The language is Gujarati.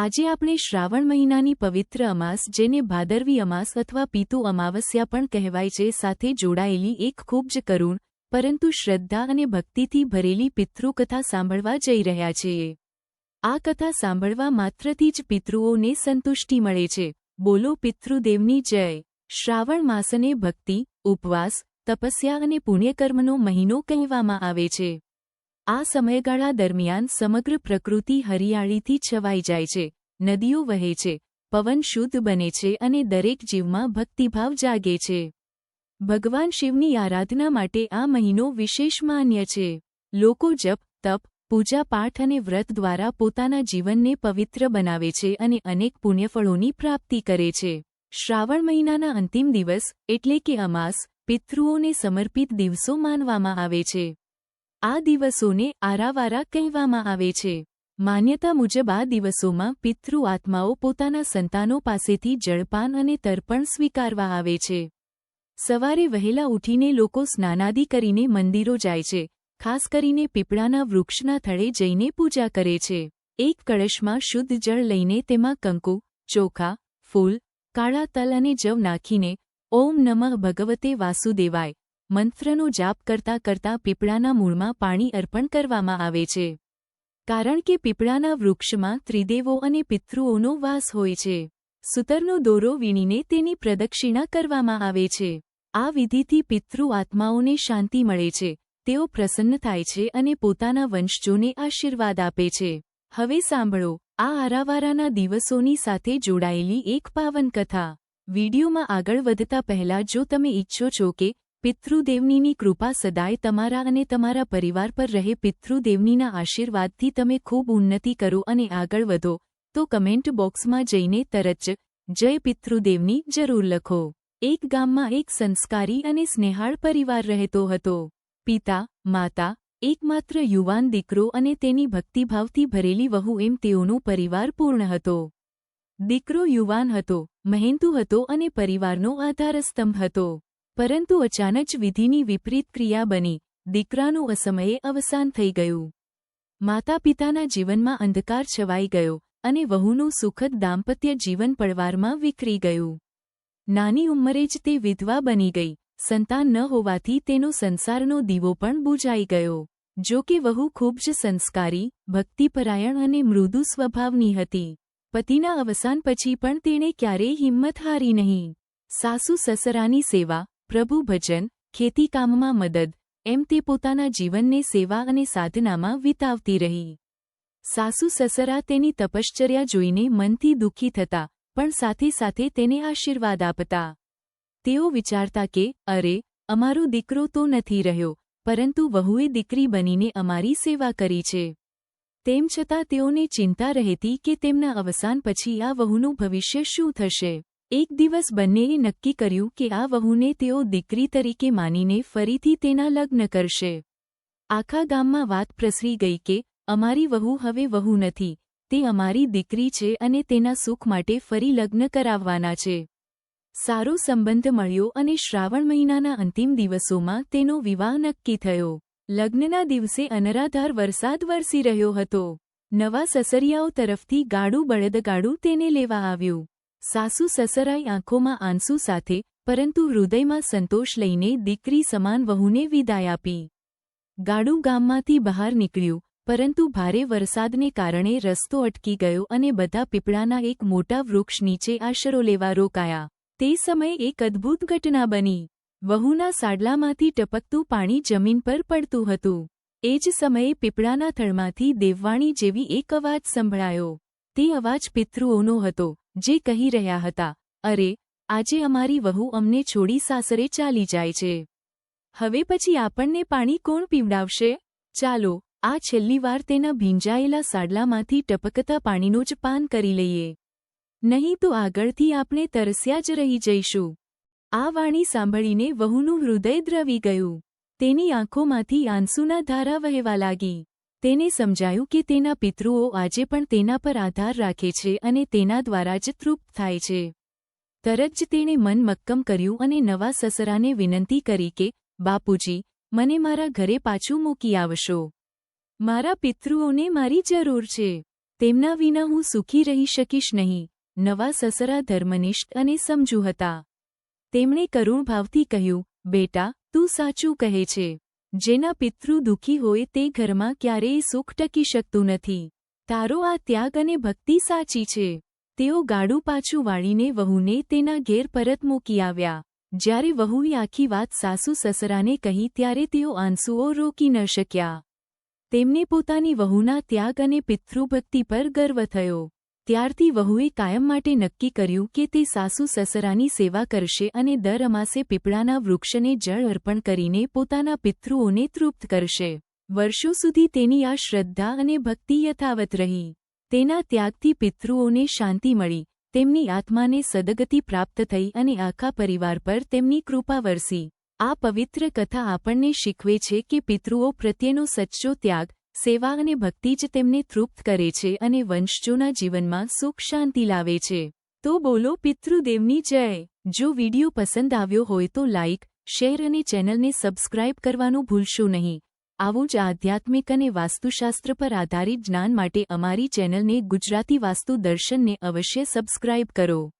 આજે આપણે શ્રાવણ મહિનાની પવિત્ર અમાસ, જેને ભાદરવી અમાસ અથવા પીતુ અમાવસ્યા પણ કહેવાય છે, સાથે જોડાયેલી એક ખૂબ જ કરુણ, પરંતુ શ્રદ્ધા અને ભક્તિથી ભરેલી પિતૃકથા સાંભળવા જઈ રહ્યા છીએ. આ કથા સાંભળવા માત્રથી જ પિતૃઓને સંતુષ્ટિ મળે છે. બોલો પિતૃદેવની જય. શ્રાવણ માસને ભક્તિ, ઉપવાસ, તપસ્યા અને પુણ્યકર્મનો મહિનો કહેવામાં આવે છે. આ સમયગાળા દરમિયાન સમગ્ર પ્રકૃતિ હરિયાળીથી છવાઈ જાય છે, નદીઓ વહે છે, પવન શુદ્ધ બને છે અને દરેક જીવમાં ભક્તિભાવ જાગે છે. ભગવાન શિવની આરાધના માટે આ મહિનો વિશેષ માન્ય છે. લોકો જપ, તપ પૂજાપાઠ અને વ્રત દ્વારા પોતાના જીવનને પવિત્ર બનાવે છે અને અનેક પુણ્યફળોની પ્રાપ્તિ કરે છે. શ્રાવણ મહિનાના અંતિમ દિવસ એટલે કે અમાસ, પિતૃઓને સમર્પિત દિવસો માનવામાં આવે છે. આ દિવસોને આરાવારા કહેવામાં આવે છે. માન્યતા મુજબ આ દિવસોમાં પિતૃ આત્માઓ પોતાના સંતાનો પાસેથી જળપાન અને તર્પણ સ્વીકારવા આવે છે. સવારે વહેલા ઉઠીને લોકો સ્નાનાદિ કરીને મંદિરો જાય છે, ખાસ કરીને પીપળાના વૃક્ષના થળે જઈને પૂજા કરે છે. એક કળશમાં શુદ્ધ જળ લઈને તેમાં કંકુ, ચોખા, ફૂલ, કાળા તલ અને જવ નાખીને ઓમ નમઃ ભગવતે વાસુદેવાય. મંત્રનો જાપ કરતા કરતા પીપળાના મૂળમાં પાણી અર્પણ કરવામાં આવે છે. કારણ કે પીપળાના વૃક્ષમાં ત્રિદેવો અને પિતૃઓનો વાસ હોય છે. સૂતરનો દોરો વીણીને તેની પ્રદક્ષિણા કરવામાં આવે છે. આ વિધિથી પિતૃ આત્માઓને શાંતિ મળે છે. તેઓ પ્રસન્ન થાય છે અને પોતાના વંશજોને આશીર્વાદ આપે છે. હવે સાંભળો, આ આરાવારાના દિવસોની સાથે જોડાયેલી એક પાવન કથા વિડીયોમાં આગળ વધતા પહેલા જો તમે ઈચ્છો છો કે પિતૃદેવનીની કૃપા સદાય તમારા અને તમારા પરિવાર પર રહે. પિતૃદેવનીના આશીર્વાદથી તમે ખૂબ ઉન્નતિ કરો અને આગળ વધો. તો કમેન્ટ બોક્સમાં જઈને તરત જ, જય પિતૃદેવની જરૂર લખો. એક ગામમાં એક સંસ્કારી અને સ્નેહાળ પરિવાર રહેતો હતો. પિતા, માતા, એકમાત્ર યુવાન દીકરો અને તેની ભક્તિભાવથી ભરેલી વહુ એમ તેઓનો પરિવાર પૂર્ણ હતો. દીકરો યુવાન હતો મહેનતુ હતો અને પરિવારનો આધારસ્તંભ હતો. પરંતુ અચાનક વિધિની વિપરીત ક્રિયા બની. દીકરાનું અસમયે અવસાન થઈ ગયું. માતા પિતાના જીવનમાં અંધકાર છવાઈ ગયો અને વહુનું સુખદ દાંપત્ય જીવન પડવારમાં વિખરી ગયું. નાની ઉંમરે જ તે વિધવા બની ગઈ. સંતાન ન હોવાથી તેનો સંસારનો દીવો પણ બુજાઈ ગયો. જો કે વહુ ખૂબ જ સંસ્કારી, ભક્તિપરાયણ અને મૃદુ સ્વભાવની હતી. પતિના અવસાન પછી પણ તેણે ક્યારેય હિંમત હારી નહીં. સાસુ સસરાની સેવા પ્રભુ ભજન ખેતીકામમાં મદદ, એમ તે પોતાના જીવનને સેવા અને સાધનામાં વિતાવતી રહી. સાસુ સસરા તેની તપશ્ચર્યા જોઈને મનથી દુઃખી થતા, પણ સાથે સાથે તેને આશીર્વાદ આપતા. તેઓ વિચારતા કે, અરે, અમારો દીકરો તો નથી રહ્યો, પરંતુ વહુએ દીકરી બનીને અમારી સેવા કરી છે. તેમ છતાં તેઓને ચિંતા રહેતી કે તેમના અવસાન પછી આ વહુનું ભવિષ્ય શું થશે? એક દિવસ બંનેએ નક્કી કર્યું કે આ વહુને તેઓ દીકરી તરીકે માનીને ફરીથી તેના લગ્ન કરશે. આખા ગામમાં વાત પ્રસરી ગઈ કે, અમારી વહુ હવે વહુ નથી. તે અમારી દીકરી છે અને તેના સુખ માટે ફરી લગ્ન કરાવવાના છે. સારો સંબંધ મળ્યો અને શ્રાવણ મહિનાના અંતિમ દિવસોમાં તેનો વિવાહ નક્કી થયો. લગ્નના દિવસે અનરાધાર વરસાદ વરસી રહ્યો હતો. નવા સસરિયાઓ તરફથી ગાડું બળદગાડું તેને લેવા આવ્યું. સાસુ સસરાઈ આંખોમાં આંસુ સાથે, પરંતુ હૃદયમાં સંતોષ લઈને દીકરી સમાન વહુને વિદાય આપી. ગાડું ગામમાંથી બહાર નીકળ્યું, પરંતુ ભારે વરસાદને કારણે રસ્તો અટકી ગયો અને બધા પીપળાના એક મોટા વૃક્ષ નીચે આશરો લેવા રોકાયા. તે સમયે એક અદ્ભુત ઘટના બની. વહુના સાડલામાંથી ટપકતું પાણી જમીન પર પડતું હતું. એ જ સમયે પીપળાના થળમાંથી દેવવાણી જેવી એક અવાજ સંભળાયો. તે અવાજ પિતૃઓનો હતો. જે કહી રહ્યા હતા, અરે, આજે અમારી વહુ અમને છોડી સાસરે ચાલી જાય છે. હવે પછી આપણને પાણી કોણ પીવડાવશે? ચાલો, આ છેલ્લી વાર તેના ભીંજાયેલા સાડલામાંથી ટપકતા પાણીનું જ પાન કરી લઈએ. નહીં તો આગળથી આપણે તરસ્યા જ રહી જઈશું. આ વાણી સાંભળીને વહુનું હૃદય દ્રવી ગયું. તેની આંખોમાંથી આંસુના ધારા વહેવા લાગી. તેને સમજાયું કે તેના પિતૃઓ આજે પણ તેના પર આધાર રાખે છે અને તેના દ્વારા જ તૃપ્ત થાય છે. તરત જ તેણે મન મક્કમ કર્યું અને નવા સસરાને વિનંતી કરી કે, બાપુજી, મને મારા ઘરે પાછું મૂકી આવશો. મારા પિતૃઓને મારી જરૂર છે. તેમના વિના હું સુખી રહી શકીશ નહીં. નવા સસરા ધર્મનિષ્ઠ અને સમજુ હતા. તેમણે કરુણ ભાવથી કહ્યું, બેટા, તું સાચું કહે છે. જેના પિતૃ દુઃખી હોય તે ઘરમાં ક્યારેય સુખ ટકી શકતું નથી. તારો આ ત્યાગ અને ભક્તિ સાચી છે. તેઓ ગાડું પાછું વાળીને વહુને તેના ઘેર પરત મૂકી આવ્યા. જ્યારે વહુએ આખી વાત સાસુ સસરાને કહી ત્યારે તેઓ આંસુઓ રોકી ન શક્યા. તેમને પોતાની વહુના ત્યાગ અને પિતૃભક્તિ પર ગર્વ થયો. ત્યારથી વહુએ કાયમ માટે નક્કી કર્યું કે તે સાસુ સસરાની સેવા કરશે અને દર અમાસે પીપળાના વૃક્ષને જળ અર્પણ કરીને પોતાના પિતૃઓને તૃપ્ત કરશે. વર્ષો સુધી તેની આ શ્રદ્ધા અને ભક્તિ યથાવત રહી. તેના ત્યાગથી પિતૃઓને શાંતિ મળી, તેમની આત્માને સદગતિ પ્રાપ્ત થઈ અને આખા પરિવાર પર તેમની કૃપા વરસી. આ પવિત્ર કથા આપણને શીખવે છે કે પિતૃઓ પ્રત્યેનો સચ્ચો ત્યાગ સેવા અને ભક્તિ જ તેમને તૃપ્ત કરે છે અને વંશજોના જીવનમાં સુખ શાંતિ લાવે છે. તો બોલો પિતૃદેવની જય. જો વિડિયો પસંદ આવ્યો હોય તો લાઇક શેર અને ચેનલને સબસ્ક્રાઇબ કરવાનું ભૂલશો નહીં. આવું જ આધ્યાત્મિક અને વાસ્તુશાસ્ત્ર પર આધારિત જ્ઞાન માટે અમારી ચેનલને ગુજરાતી વાસ્તુ દર્શનને અવશ્ય સબસ્ક્રાઇબ કરો.